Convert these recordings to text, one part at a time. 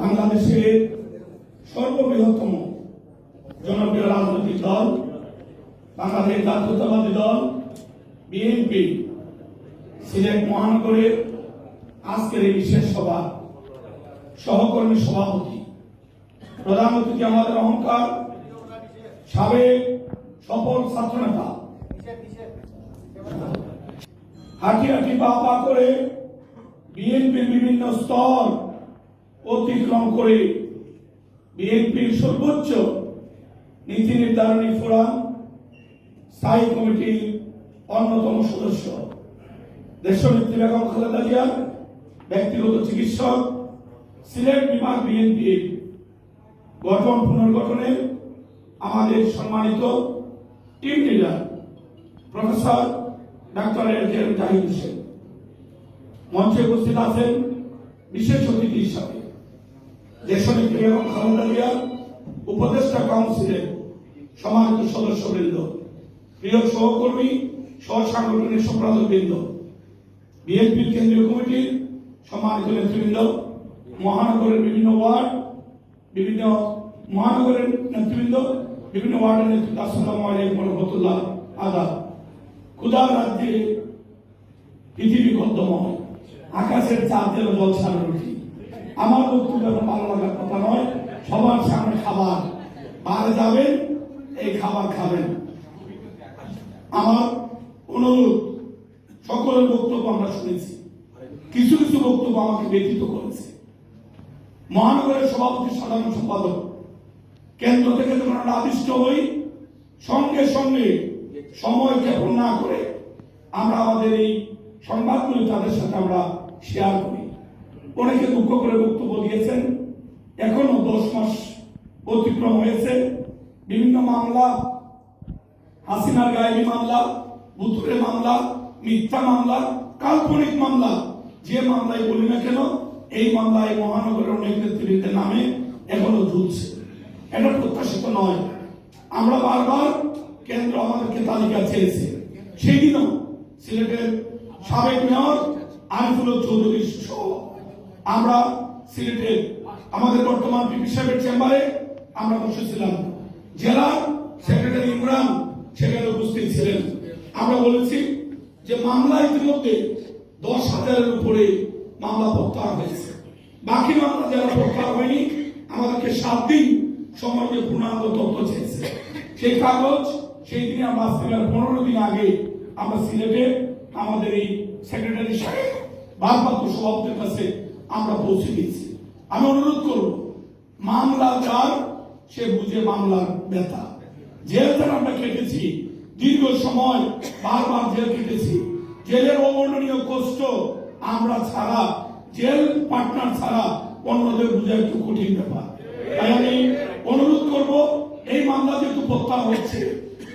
বাংলাদেশের সর্ববৃহত্তম জনপ্রিয় রাজনৈতিক দল বাংলাদেশ জাতীয়তাবাদী দল, বিএনপি। সিলেট মহানগরের আজকের এই বিশেষ সভা, সহকর্মী সভাপতি। প্রধান অতিথি আমাদের অহংকার, সাবেক সফল ছাত্রনেতা। হাঁটি হাঁটি পা পা করে বিএনপির বিভিন্ন স্তর অতিক্রম করে বিএনপির সর্বোচ্চ নীতি নির্ধারণী ফোরাম, স্থায়ী কমিটির অন্যতম সদস্য। দেশনেত্রী বেগম খালেদা জিয়ার ব্যক্তিগত চিকিৎসক, সিলেট বিভাগ বিএনপির গঠন পুনর্গঠনে আমাদের সম্মানিত টিম লিডার প্রফেসর ডাক্তার এজ এম জাহিদ হোসেন। মঞ্চে উপস্থিত আছেন বিশেষ অতিথি হিসাবে দেশনেত্রী এবং খালেদা উপদেষ্টা কাউন্সিলের সম্মানিত সদস্যবৃন্দ, প্রিয় সহকর্মী, সহসাংগঠনিক সম্পাদকবৃন্দ, বিএনপির কেন্দ্রীয় কমিটির সম্মানিত নেতৃবৃন্দ, মহানগরের বিভিন্ন ওয়ার্ড, বিভিন্ন মহানগরের নেতৃবৃন্দ, বিভিন্ন ওয়ার্ডের নেতৃত্ব, আসসালামু আলাইকুম রহমতুল্লাহ, আদাব। ক্ষুদা রাজ্যে পৃথিবী কদ্দময় আকাশের চাঁদের জল ছাড়া রুটি আমার বক্তব্য ভালো লাগার কথা নয়, সবার সামনে খাবার। বাইরে যাবেন, এই খাবার খাবেন। আমার অনুরোধ, সকলের বক্তব্য আমরা শুনেছি। কিছু কিছু বক্তব্য আমাকে ব্যথিত করেছে। মহানগরের সভাপতি, সাধারণ সম্পাদক, কেন্দ্র থেকে যখন আমরা আদিষ্ট হই, সঙ্গে সঙ্গে সময় ক্ষেপণ না করে আমরা আমাদের এই সংবাদগুলি তাদের সাথে আমরা শেয়ার করি। অনেকে দুঃখ করে বক্তব্য দিয়েছেন। এখনও দশ মাস অতিক্রম হয়েছে। বিভিন্ন মামলা, হাসিনার গায়েবী মামলা বুতুরের মামলা, মিথ্যা মামলা, কাল্পনিক মামলা, যে মামলায় বলি না কেন, এই মামলায় মহানগরের অনেক নেতৃবৃন্দের নামে এখনও ঝুলছে। এটা প্রত্যাশিত নয়। আমরা বারবার কেন্দ্র আমাদেরকে তালিকা চেয়েছে সেই দিনও সিলেটের সাবেক মেয়র আরিফুল হক চৌধুরী সহ আমরা সিলেটের আমাদের বর্তমান পিপি সাহেবের চেম্বারে আমরা বসেছিলাম। জেলার সেক্রেটারি ইমরান সেখানে উপস্থিত ছিলেন। আমরা বলেছি যে মামলা ইতিমধ্যে দশ হাজারের উপরে মামলা প্রত্যাহার হয়েছে। বাকি মামলা যারা প্রত্যাহার হয়নি, আমাদেরকে সাত দিন সময় পূর্ণাঙ্গ তথ্য চেয়েছে। সেই কাগজ, সেই দিনে আমরা পনেরো দিন আগে আমরা সিলেটে আমাদের এই সেক্রেটারি সাহেব ভারপ্রাপ্ত সভাপতির কাছে আমরা পৌঁছে দিয়েছি। আমি অনুরোধ করব, মামলা যার, সে বুঝে মামলার ব্যথা। জেল থেকে আমরা কেটেছি, দীর্ঘ সময় বারবার জেল কেটেছি। জেলের অবর্ণনীয় কষ্ট আমরা ছাড়া, জেল পার্টনার ছাড়া অন্যদের বোঝা একটু কঠিন ব্যাপার। তাই আমি অনুরোধ করব, এই মামলা যেহেতু প্রত্যাহার হচ্ছে,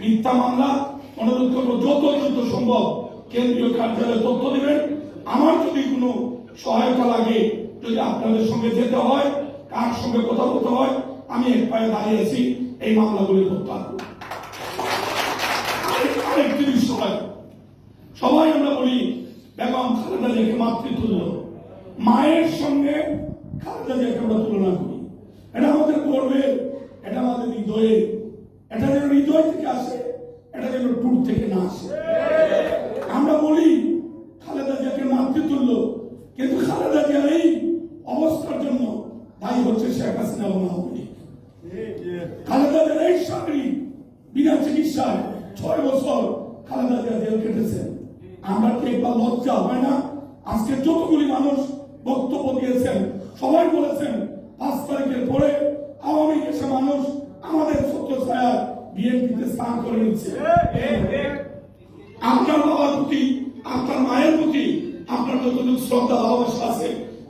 মিথ্যা মামলা, অনুরোধ করব যত দ্রুত সম্ভব কেন্দ্রীয় কার্যালয়ে তথ্য দেবেন। আমার যদি কোনো সহায়তা লাগে, যদি আপনাদের সঙ্গে যেতে হয়, কার সঙ্গে কথা বলতে হয়, আমি এক পায়ে দাঁড়িয়ে আছি, এই মামলাগুলি প্রত্যাহার। আরেক- আরেকটি বিষয় সবাই আমরা বলি, বেগম খালেদা জিয়াকে মাতৃতুল্য মায়ের সঙ্গে খালেদা জিয়াকে আমরা তুলনা করি। এটা আমাদের গর্বের এটা আমাদের হৃদয়ের এটা যেন হৃদয় থেকে আসে, এটা যেন টুট থেকে না আসে। আমরা বলি, খালেদা জিয়াকে মাতৃতুল্য কিন্তু খালেদা জিয়ার এই অবস্থার জন্য দায়ী হচ্ছে শেখ হাসিনা এবং আওয়ামী খালেদা জিয়ার এই স্বামী বিনা চিকিৎসায় ছয় বছর খালেদা জিয়া জেল কেটেছেন আমরা কি একবার লজ্জা হয় না? আজকে যতগুলি মানুষ বক্তব্য দিয়েছেন, সবাই বলেছেন, পাঁচ তারিখের পরে আওয়ামী দেশে মানুষ আমাদের সত্য ছায়া বিএনপিতে স্থান করে নিচ্ছে। প্রতি আপনার যতটুকু শ্রদ্ধা, ভালোবাসা আছে,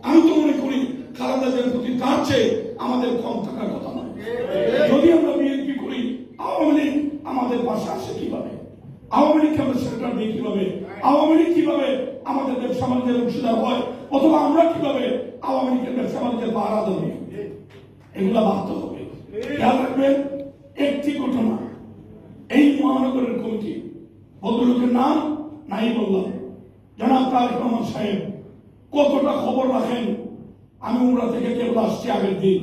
আমি তো মনে করি খালেদা জিয়ার প্রতি তার চেয়ে আমাদের কম থাকার কথা নয়। যদি আমরা বিএনপি করি, আওয়ামী লীগ আমাদের পাশে আসে কীভাবে? আওয়ামী লীগকে আমরা দিই কীভাবে? আওয়ামী লীগ কীভাবে আমাদের ব্যবসা বাণিজ্যের অংশীদার হয়? অথবা আমরা কীভাবে আওয়ামী লীগের ব্যবসা বাণিজ্যের দেবো এগুলা হবে। খেয়াল রাখবেন, একটি ঘটনা। এই মহানগরের কমিটি ভদ্রলোকের নাম নাই বললাম জনাব তারেক রহমান সাহেব, কতটা খবর রাখেন? আমি উমরা থেকে কেবল আসছি আগের দিন।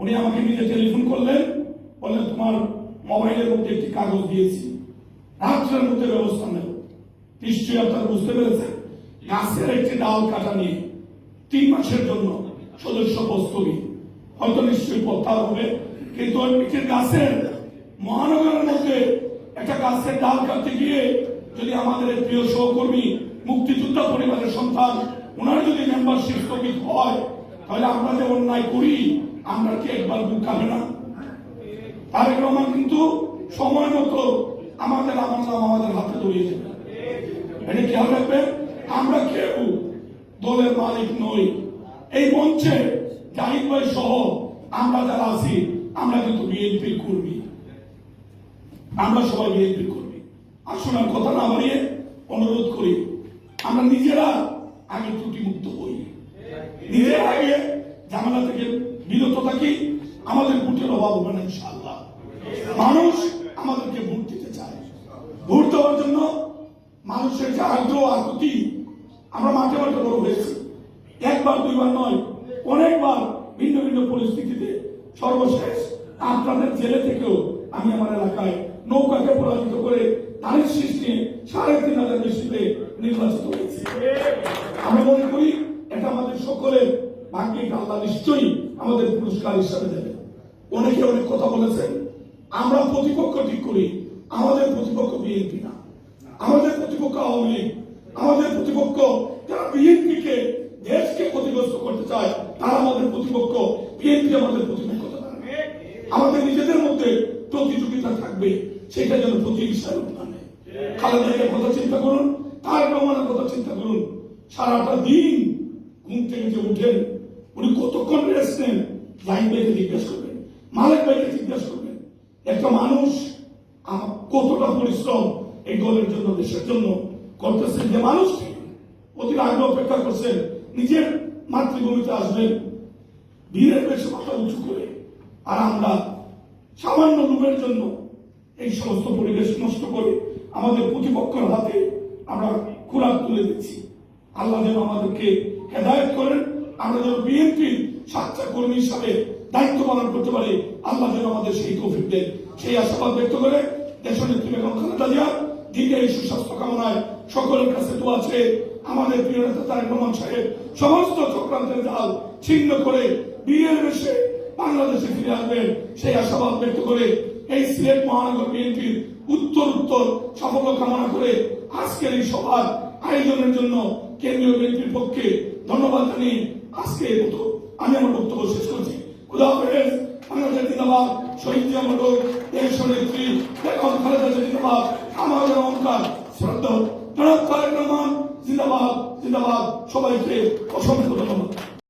উনি আমাকে নিজে টেলিফোন করলেন, বললেন, তোমার মোবাইলের মধ্যে একটি কাগজ দিয়েছি। রাত্রের মধ্যে ব্যবস্থা নেব। নিশ্চয়ই আপনারা বুঝতে পেরেছেন, গাছের একটি ডাল কাটা নিয়ে তিন মাসের জন্য সদস্য বস্তবি হয়তো নিশ্চয়ই প্রত্যাহার হবে, কিন্তু গাছের মহানগরের মধ্যে একটা গাছের ডাল কাটতে গিয়ে আমাদের প্রিয় সহকর্মী, মুক্তিযোদ্ধা পরিবারের সন্তান ওনার যদি মেম্বারশিপ স্থগিত হয়, তাহলে আমরা যে অন্যায় করি, আমরা কি একবার বুক কাঁপে না? তারেক রহমান কিন্তু সময় মতো আমাদের আমার নাম আমাদের হাতে ধরিয়ে দেবে। এটা খেয়াল রাখবেন, আমরা কেউ দলের মালিক নই। এই মঞ্চে জাহিদ ভাই সহ আমরা যারা আছি, আমরা কিন্তু বিএনপির কর্মী। আমরা সবাই বিএনপির আসুন কথা না বাড়িয়ে অনুরোধ করি, আমরা নিজেরা আগে ত্রুটি মুক্ত হই। নিজেরা আগে ঝামেলা থেকে বিরত থাকি, আমাদের ভোটের অভাব হবে না, ইনশাআল্লাহ। মানুষ আমাদেরকে ভোট দিতে চায়। ভোট দেওয়ার জন্য মানুষের যে আগ্রহ, আকুতি, আমরা মাঠে মাঠে বড় হয়েছি। একবার, দুইবার নয়, অনেকবার ভিন্ন ভিন্ন পরিস্থিতিতে সর্বশেষ আপনাদের জেলে থেকেও আমি আমার এলাকায় নৌকাকে পরাজিত করে সাড়ে তিন হাজার নির্বাচিত হয়েছে। আমরা মনে করি এটা আমাদের সকলের ভাগ্যে আল্লাহ নিশ্চয়ই আমাদের পুরস্কার হিসাবে দেবে। অনেকে অনেক কথা বলেছেন, আমরা প্রতিপক্ষ ঠিক করি, আমাদের প্রতিপক্ষ বিএনপি না। আমাদের প্রতিপক্ষ আওয়ামী লীগ, আমাদের প্রতিপক্ষ যারা বিএনপি কে দেশকে ক্ষতিগ্রস্ত করতে চায়, তারা আমাদের প্রতিপক্ষ বিএনপি আমাদের প্রতিপক্ষ না। আমাদের নিজেদের মধ্যে প্রতিযোগিতা থাকবে সেটা যেন প্রতিহিংসার রূপ না নেয় কথা চিন্তা করুন তার রহমানের কথা চিন্তা করুন। সারাটা দিন ঘুম থেকে যে উঠেন, উনি কতক্ষণ রেস্ট নেন? জাহিদ ভাইকে জিজ্ঞেস করবেন মালিক ভাইকে জিজ্ঞেস করবেন। একটা মানুষ কতটা পরিশ্রম এই দলের জন্য, দেশের জন্য করতেছেন যে মানুষটি অতি আগ্রহ অপেক্ষা করছেন, নিজের মাতৃভূমিতে আসবেন। বীরের বেশি মাথা উঁচু করে। আর আমরা সামান্য লোভের জন্য এই সমস্ত পরিবেশ নষ্ট করে আমাদের প্রতিপক্ষের হাতে আমরা খোরাক তুলে দিচ্ছি। আল্লাহ যেন আমাদেরকে হেদায়ত করেন, আমরা যেন বিএনপির সাচ্চা কর্মী হিসাবে দায়িত্ব পালন করতে পারি, আল্লাহ যেন আমাদের সেই তৌফিক দেন। সেই আশাবাদ ব্যক্ত করে দেশনেত্রী বেগম খালেদা জিয়া দিকে এই সুস্বাস্থ্য কামনায় সকলের কাছে তো আছে আমাদের প্রিয় নেতা তারেক রহমান সাহেব সমস্ত চক্রান্তের জাল ছিন্ন করে বিয়ের বেশে বাংলাদেশে ফিরে আসবেন। সেই আশাবাদ ব্যক্ত করে এই সিলেট মহানগর বিএনপির উত্তর উত্তর সাফল্য কামনা করে আজকের এই সভার আয়োজনের জন্য কেন্দ্রীয় বিএনপির পক্ষে ধন্যবাদ জানিয়ে আজকে এই মতো আমি আমার বক্তব্য শেষ করছি। খুদা হাফেজ, বাংলাদেশ জিন্দাবাদ, শহীদ জিয়া মোটর দেশ নেত্রী খালেদা জিন্দাবাদ, আমাদের অহংকার, শ্রদ্ধা। তারেক রহমান, জিন্দাবাদ জিন্দাবাদ। সবাইকে অসংখ্য ধন্যবাদ।